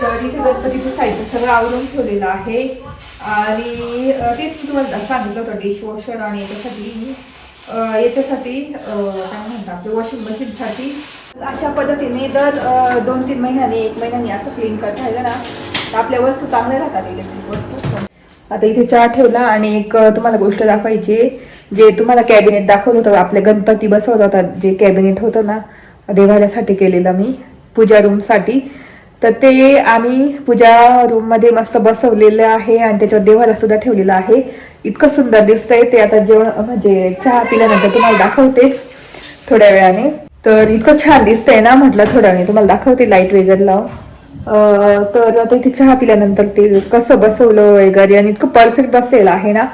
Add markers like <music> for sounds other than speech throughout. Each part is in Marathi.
तर इथे गणपतीचं साहित्य सगळं आवरून ठेवलेलं आहे. आणि तेच मी तुम्हाला सांगितलं होतं डिशवॉशर आणि याच्यासाठी याच्यासाठी काय म्हणतात आपलं वॉशिंग मशीनसाठी अशा पद्धतीने दर दोन तीन महिन्यांनी एक महिन्याने असं क्लीन करता राहिलं ना तर आपल्या वस्तू चांगल्या राहतात इलेक्ट्रिक वस्तू. आता इथे चहा ठेवला आणि एक तुम्हाला गोष्ट दाखवायची जे तुम्हाला कॅबिनेट दाखवलं होतं आपले गणपती बसवत होता जे कॅबिनेट होतं ना देवाल्यासाठी केलेलं मी पूजा रूमसाठी तर ते आम्ही पूजा रूममध्ये मस्त बसवलेलं आहे आणि त्याच्यावर देवाला सुद्धा ठेवलेलं आहे. इतकं सुंदर दिसतंय ते आता जेव्हा म्हणजे चहा पिल्यानंतर तुम्हाला दाखवतेच थोड्या वेळाने. तर इतकं छान दिसतंय ना म्हटलं थोड्या वेळाने. तुम्हाला दाखवते लाइट वगैरे लावून. तर आता इथे चहा पिल्यानंतर ते कसं बसवलं वगैरे आणि इतकं परफेक्ट बसलेलं आहे ना.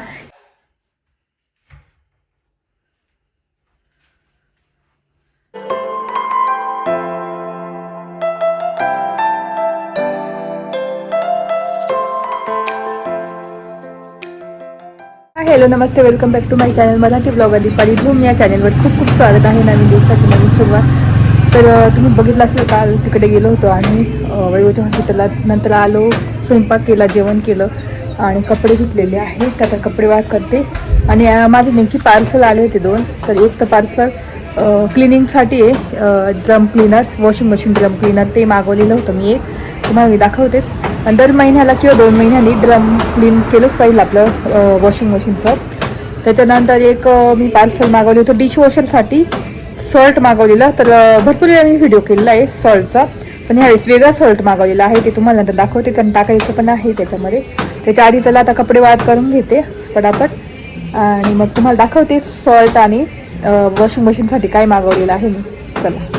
Hello Namaste welcome back to my channel Marathi blogger Deepali. धूम या चॅनलवर खूप खूप स्वागत आहे नवीन दिवसाची नवीन सुरुवात. तर तुम्ही बघितलं असेल काल तिकडे गेलो होतो आणि वैभवच्या हॉस्पिटलात नंतर आलो स्वयंपाक केला जेवण केलं आणि कपडे धुतलेले आहेत. आता कपडे वाहत करते. आणि माझे नेमकी पार्सल आले होते दोन. तर एक तर पार्सल क्लिनिंगसाठी आहे drum cleaner washing machine drum cleaner ते मागवलेलं होतं मी एक. तुम्हाला मी दाखवतेच. आणि दर महिन्याला किंवा दोन महिन्यांनी ड्रम क्लीन केलंच पाहिजे आपलं वॉशिंग मशीनचं त्याच्यानंतर एक मी पार्सल मागवले होतं डिशवॉशरसाठी सॉल्ट मागवलेलं. तर भरपूर वेळा मी व्हिडिओ केलेला आहे सॉल्टचा पण ह्यावेळेस वेगळा सॉल्ट मागवलेला आहे. ते तुम्हाला नंतर दाखवतेच आणि टाकायचं पण आहे त्याच्यामध्ये. त्याच्या आधी चला आता कपडे वाळत करून घेते पटापट आणि मग तुम्हाला दाखवतेच सॉल्ट आणि वॉशिंग मशीनसाठी काय मागवलेलं आहे मी. चला.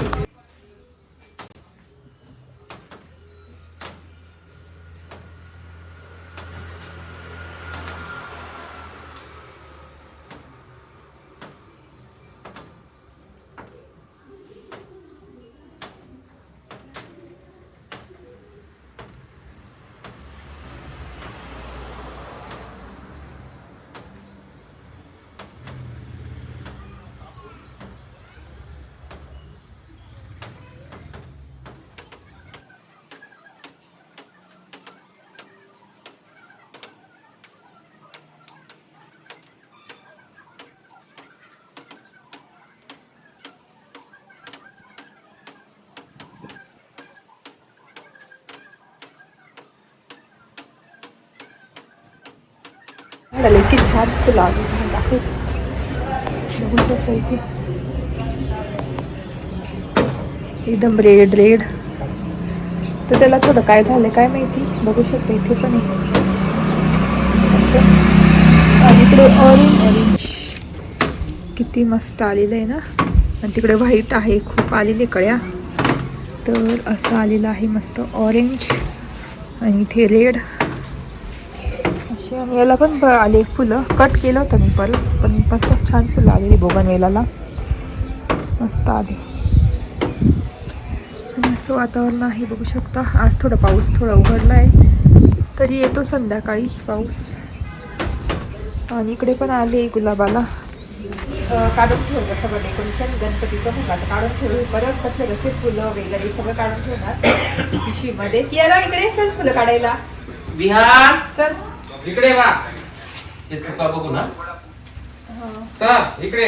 किती छान फुलं आली. तुम्हाला बघू शकता इथे एकदम रेड रेड तर त्याला थोडं काय झालं काय माहिती? बघू शकता इथे पण आहे. असं. आणि इकडे ऑरेंज ऑरेंज किती मस्त आलेलं आहे ना? आणि तिकडे व्हाईट आहे. खूप आलेले कळ्या. तर असं आलेलं आहे मस्त ऑरेंज आणि इथे रेड अशी आणि याला पण आले एक फुलं. कट केलं होतं मी परत पण मस्त छान फुलं आलेली बोगनवेलाला मस्त आली. आणि असं वातावरण आहे बघू शकता. आज थोडा पाऊस थोडा उघडला आहे तरी येतो संध्याकाळी पाऊस. आणि इकडे पण आले गुलाबाला. काढून ठेवलं सगळं डेकोरेशन गणपतीचं होतं. काढून ठेवलं. परत कसले कसे फुलं वगैरे सगळं काढून ठेवणार. <coughs> पिशवीमध्ये. याला इकडे चल फुलं काढायला. विहार. चल. इकडे वा. हे चुका बघू ना. हा. चला इकडे.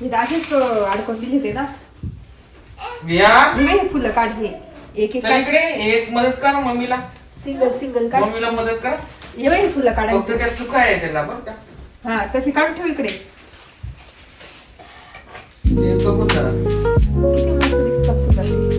हे असेच अडकून दिले होते ना. फुलं काढ हे. एक एक चल इकडे एक मदत कर मम्मीला. सिंगल सिंगल काढ. मम्मीला मदत कर. हे बघ हे फुलं फक्त काढायचं त्या चुका आहे त्याला बरं का. हा तशी काढून ठेव इकडे. ते बघू जरा. किती मस्त दिसतात फुलं.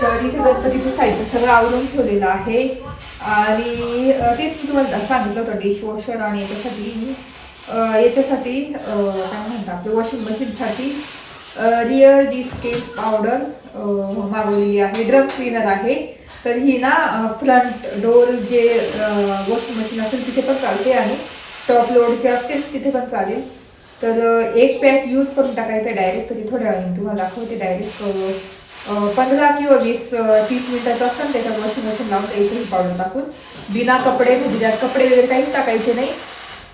तर इथे गणपतीचं साहित्य सगळं आवरून ठेवलेलं आहे. आणि तेच मी तुम्हाला सांगितलं होतं डिशवॉशर आणि याच्यासाठी. याच्यासाठी काय म्हणतात आपलं वॉशिंग मशीनसाठी रिअल डिस्केप पावडर मागवलेली आहे. ड्रम क्लीनर आहे. तर ही ना फ्रंट डोर जे वॉशिंग मशीन असेल तिथे पण चालते आणि टॉप लोडचे असतील तिथे पण चालेल. तर एक पॅक यूज करून टाकायचं डायरेक्ट तरी थोड्या वेळाने. तुम्हाला दाखवते डायरेक्ट पंधरा किंवा वीस तीस मिनिटाचं असतं ना त्याच्यात वॉशिंग मशीन लावून द्यायचं ही पावडर टाकून. बिना कपडे म्हणजे कपडे वगैरे काहीच टाकायचे नाही.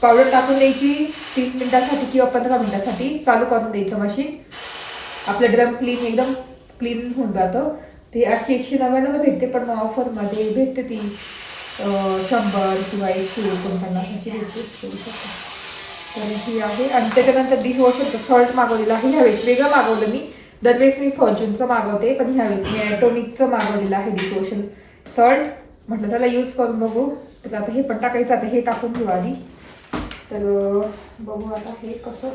पावडर टाकून द्यायची तीस मिनिटासाठी किंवा पंधरा मिनिटासाठी. चालू करून द्यायचं मशीन आपलं ड्रम क्लीन एकदम क्लीन होऊन जातं. ते आठशे एकशे नव्याण्णव भेटते पण मग ऑफरमध्ये भेटते ती शंभर किंवा एकशे एकोणपन्नास अशी भेटते. करू तर ही आहे. आणि त्याच्यानंतर डिशवॉशरचं सॉल्ट मागवलेलं आहे. ह्यावेळेस वेगळं मागवलं मी. दरवेळेस मी फॉर्च्यूनचं मागवते पण ह्यावेळेस मी ॲटोमिकचं मागवलेलं आहे डिश सॉल्ट म्हटलं त्याला यूज करून बघू. तर आता हे पण टाकायचं आता हे टाकून घेऊ आधी. तर बघू आता हे कसं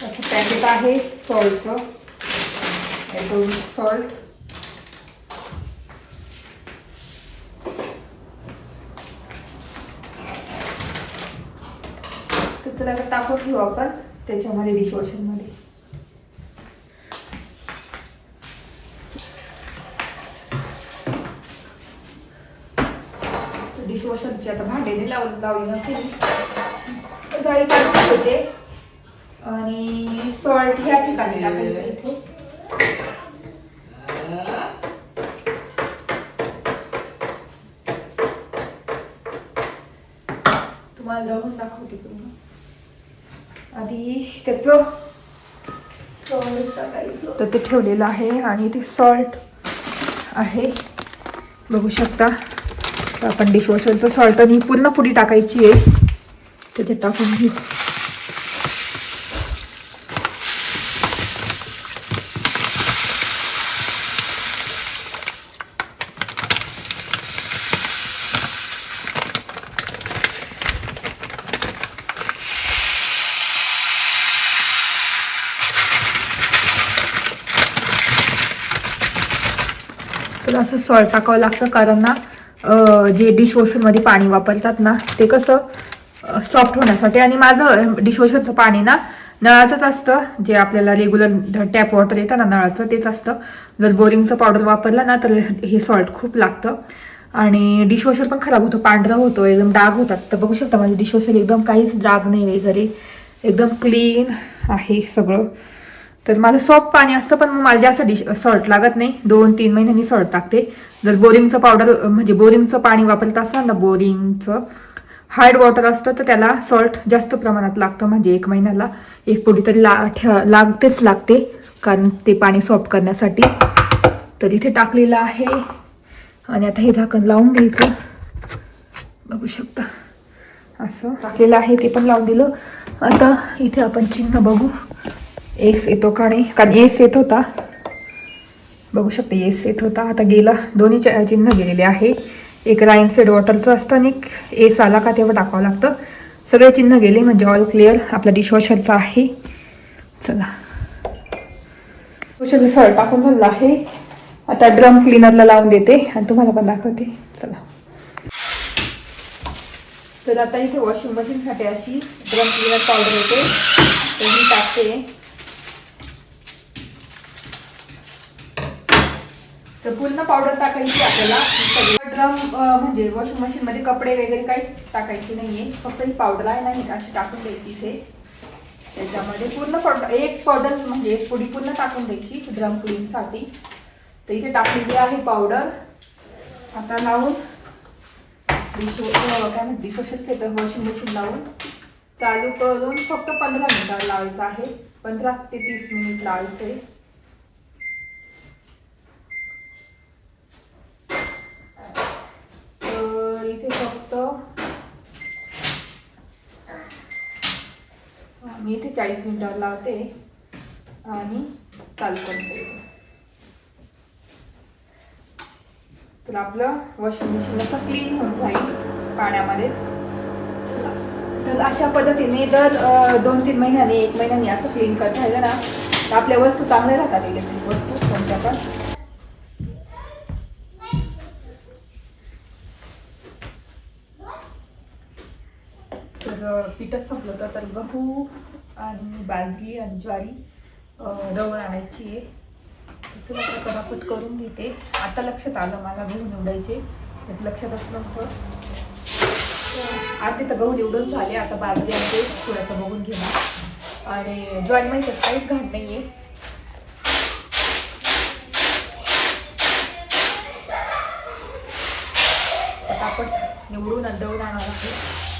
असं पॅकेट आहे सॉल्टचं ॲटोमिक सॉल्ट तर आता टाकून ठेवू आपण त्याच्यामध्ये डिशवॉशरमध्ये डिशवॉशरची आता भांडेने लावून लावली नसेल जाळी काढून घेते आणि सॉल्ट ह्या ठिकाणी टाकायचं इथे. तुम्हाला जाऊन दाखवते पूर्ण. आधी त्याचं सॉल्ट टाकायचं. तर ते ठेवलेलं आहे आणि ते सॉल्ट आहे. बघू शकता. आपण डिशवॉशरचं सॉल्ट आणि पूर्ण पुडी टाकायची आहे. त्याच्यात टाकून घेऊ असं सॉल्ट टाकावं लागतं. कारण ना जे डिशवॉशरमध्ये पाणी वापरतात ना ते कसं सॉफ्ट होण्यासाठी. आणि माझं डिशवॉशरचं पाणी ना नळाचंच असतं. जे आपल्याला रेग्युलर टॅप वॉटर येतं ना नळाचं तेच असतं. जर बोरिंगचं पावडर वापरलं ना तर हे सॉल्ट खूप लागतं. आणि डिशवॉशर पण खराब होतो. पांढरा होतो एकदम डाग होतात. तर बघू शकता माझं डिशवॉशर एकदम काहीच डाग नाही वगैरे. एकदम क्लीन आहे सगळं. तर माझं सॉफ्ट पाणी असतं पण मग मला जास्त डिश सॉल्ट लागत नाही. दोन तीन महिन्यांनी सॉल्ट टाकते. जर बोरिंगचं पावडर म्हणजे बोरिंगचं पाणी वापरत असाल ना बोरिंगचं हार्ड वॉटर असतं तर त्याला सॉल्ट जास्त प्रमाणात लागतं म्हणजे एक महिन्याला. एक पुढे तरी ला ठे लागतेच लागते कारण ते पाणी सॉफ्ट करण्यासाठी. तर इथे टाकलेलं आहे. आणि आता हे झाकण लावून घ्यायचं. बघू शकता. असं टाकलेलं आहे ते पण लावून दिलं. आता इथे आपण चिन्ह बघू. एस येतो का नाही? कारण एस येत होता. बघू शकते एस येत होता. आता गेला. दोन्ही च- चिन्ह गेलेले आहे. एक राईन सेड वॉटरचं असतं आणि एक एस आला का तेव्हा टाकावं लागतं. सगळे चिन्ह गेले म्हणजे ऑल क्लिअर आपला डिशवॉशरचं आहे. चला. डिशवॉशरचं सॉल्ट टाकून झालं आहे. आता ड्रम क्लीनरला लावून देते आणि तुम्हाला पण दाखवते. चला. तर आता इथे वॉशिंग मशीनसाठी अशी ड्रम क्लीनर पावडर येते. तर मी टाकते. तर पूर्ण पावडर टाकायची आपल्याला. ड्रम म्हणजे वॉशिंग मशीन मध्ये कपडे वगैरे काहीच टाकायचे नाहीये. फक्त ही पावडर आहे नाही अशी टाकून द्यायची इथे. त्याच्यामध्ये पूर्ण पावडर एक पावडर म्हणजे एक पुडी पूर्ण टाकून द्यायची ड्रम क्लीन तर इथे टाकलेली आहे पावडर आता लावून डिशो काय म्हणते डिशवॉशरचे तर वॉशिंग मशीन लावून चालू करून फक्त पंधरा मिनिटावर लावायचं आहे. पंधरा ते तीस मिनिट लावायचं. आहे शकतो मी इथे चाळीस मिनिटावर लावते आणि चालू करते. तर आपलं वॉशिंग मशीन असं क्लीन होऊन जाईल पाण्यामध्येच तर अशा पद्धतीने दर दोन तीन महिन्यांनी एक महिन्याने असं क्लीन करता येईल ना. तर आपल्या वस्तू चांगल्या राहतात इलेक्ट्रिक वस्तू कोणत्या पण. पिठच संपलं होतं तर गहू आणि बाजरी आणि ज्वारी रवळ आणायची आहे. तर मात्र कदापट करून घेते. आता लक्षात आलं मला गहू निवडायचे. लक्षात असलं नव्हतं तर आधी तर गहू निवडून झाले आता बाजरी आणि ते थोडंसं बघून घेणार. आणि ज्वारी माहिती काहीच घाट नाही आहे निवडून आणि दळून आणावं लागेल.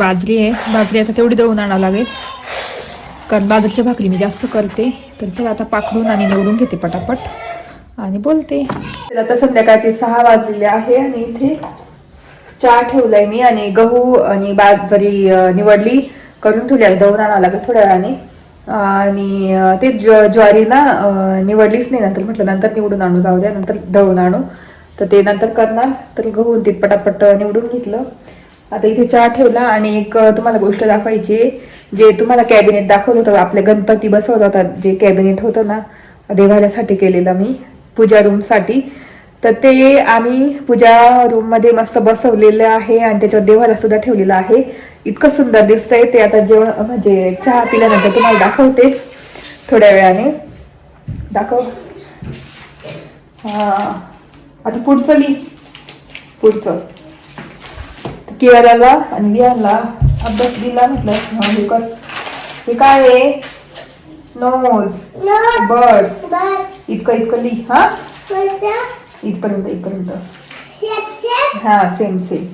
बाजरी आहे. बाजरी आता तेवढी दळून आणावं लागेल. कारण बाजरीची भाकरी मी जास्त करते. तर चला आता पाखडून आणि निवडून घेते पटापट. आणि बोलते. आता संध्याकाळचे सहा वाजलेले आहे आणि इथे चहा ठेवलाय मी आणि गहू आणि बाजरी निवडली. करून ठेवली. आहे दळून आणावं लागेल थोड्या वेळाने. आणि ते ज्व ज्वारी ना निवडलीच नाही. नंतर म्हटलं नंतर निवडून आणू. जाऊ द्या. नंतर दळून आणू. तर ते नंतर करणार. तर गहू ते पटापट निवडून घेतलं. आता इथे चहा ठेवला आणि एक तुम्हाला गोष्ट दाखवायची जे तुम्हाला कॅबिनेट दाखवलं होतं आपले गणपती बसवला होता जे कॅबिनेट होतं ना देवाऱ्यासाठी केलेलं मी पूजा रूमसाठी. तर ते आम्ही पूजा रूममध्ये मस्त बसवलेलं आहे आणि त्याच्यावर देवाला सुद्धा ठेवलेलं आहे. इतकं सुंदर दिसतंय ते आता जेवण म्हणजे चहा पिल्यानंतर तुम्हाला दाखवतेच थोड्या वेळाने. दाखव. हा. आता पुढचं ली पुढचं. किराला आणि विहानला अभ्यास दिला म्हटलं. हा, कर. हे काय आहे? नोज बर्ड्स इतकं इतकं लिही हा. इथपर्यंत इथपर्यंत. हा सेम सेम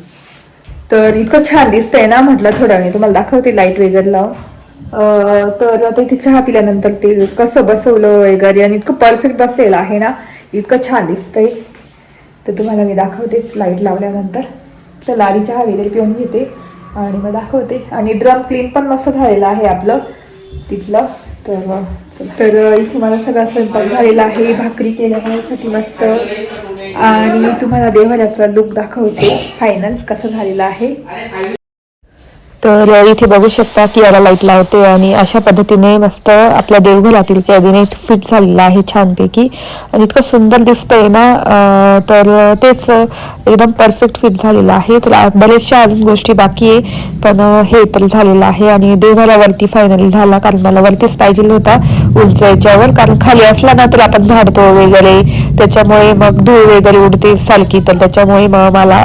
तर इतकं छान दिसतंय ना म्हटलं थोड्या वेळ तुम्हाला दाखवते लाइट वगैरे लावून तर आता इथे चहा पिल्यानंतर ते कसं बसवलं वगैरे आणि इतकं परफेक्ट बसलेलं आहे ना. इतकं छान दिसतंय. तर तुम्हाला मी दाखवतेच लाइट लावल्यानंतर. चला आधी चहा वगैरे पिऊन घेते आणि मग दाखवते. आणि ड्रम क्लीन पण मस्त झालेलं आहे आपलं. तिथलं. तर चला. तर इथे मला सगळा स्वयंपाक झालेला आहे. भाकरी केल्या माझ्यासाठी मस्त. आणि तुम्हाला देवाऱ्याचा लुक दाखवते. फायनल कसं झालेलं आहे. तर इथे बघू शकता की याला लाइट लावते आणि अशा पद्धतीने मस्त आपल्या देवघरातील कॅबिनेट फिट झालेलं आहे छानपैकी. आणि इतकं सुंदर दिसतंय ना तर तेच एकदम परफेक्ट फिट झालेलं आहे. तर बरेचशा अजून गोष्टी बाकी आहे पण हे तर झालेलं आहे. आणि देवघरावरती फायनली झाला कारण मला वरतीच पाहिजे होता उंच याच्यावर. कारण खाली असला ना तर आपण झाडतो वगैरे त्याच्यामुळे मग धूळ वगैरे उडते सारखी. तर त्याच्यामुळे मग मला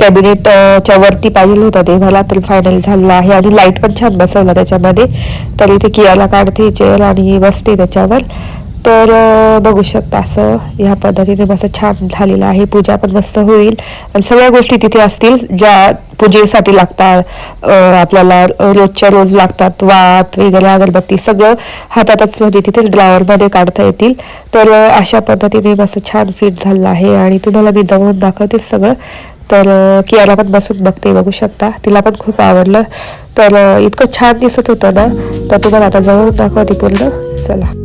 कॅबिनेटच्या वरती पाहिजे होता देवाला. तर फायनल झालेला आहे आणि लाइट पण छान बसवला त्याच्यामध्ये. तर इथे कियाला काढते चेअर आणि बसते त्याच्यावर. तर बघू शकता असं ह्या पद्धतीने मस्त छान झालेलं आहे. पूजा पण मस्त होईल. आणि सगळ्या गोष्टी तिथे असतील ज्या पूजेसाठी लागतात. आपल्याला रोजच्या रोज लागतात वात वगैरे अगरबत्ती सगळं हातातच म्हणजे तिथेच ड्रायवरमध्ये काढता येतील. तर अशा पद्धतीने मस्त छान फिट झालेलं आहे. आणि तुम्हाला मी जवळून दाखवते सगळं. तर अं, कियाला पण बसून बघते बघू शकता. तिला पण खूप आवडलं. तर इतकं छान दिसत होतं ना तर तुम्हाला आता जवळून दाखवते पूर्ण. चला.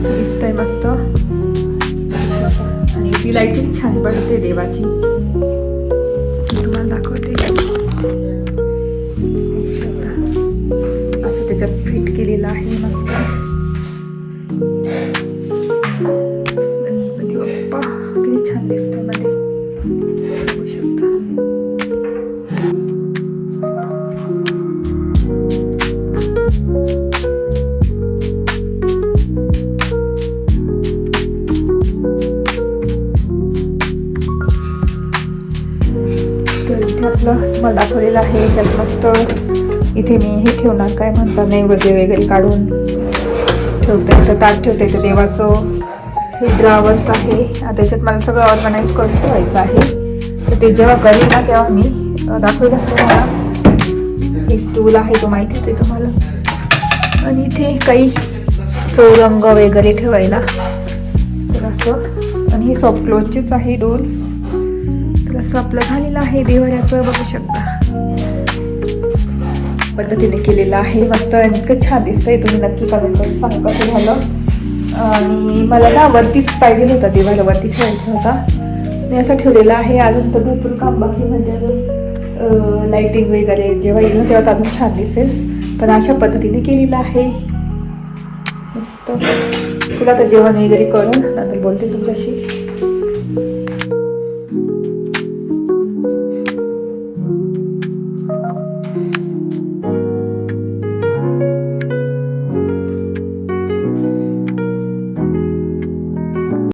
असं दिसतंय मस्त? आणि ती लाईटिंग छान पडते देवाची. तर आपलं तुम्हाला दाखवलेलं आहे याच्यात मस्त इथे मी हे ठेवणार काय म्हणतात नैवेद्य वगैरे काढून ठेवते. इथं ताट ठेवते इथं देवाचं. हे ड्रावर्स आहे. आता याच्यात मला सगळं ऑर्गनाईज करून ठेवायचं आहे. तर ते जेव्हा करेल ना तेव्हा मी अं, दाखवेल असं मला हे स्टूल आहे तो माहितीच आहे तुम्हाला. आणि इथे काही चौरंग वगैरे ठेवायला. तर असं. आणि हे सॉफ्ट क्लोजचेच आहे डोल्स. असं आपलं झालेलं आहे. देवऱ्याचं बघू शकता. पद्धतीने केलेलं आहे. मस्त इतकं छान दिसतंय. तुम्ही नक्की कमेंट करून सांग कसं झालं. आणि मला ना वरतीच पाहिजे होता. देवाला वरती ठेवायचा होता. मी असं ठेवलेलं आहे. अजून तर भरपूर काम बाकी म्हणजे अजून लाईटिंग वगैरे जेव्हा येईल तेव्हा तर अजून छान दिसेल. पण अशा पद्धतीने केलेलं आहे. मस्त. चला तर जेवण वगैरे करून नंतर बोलते तुमच्याशी.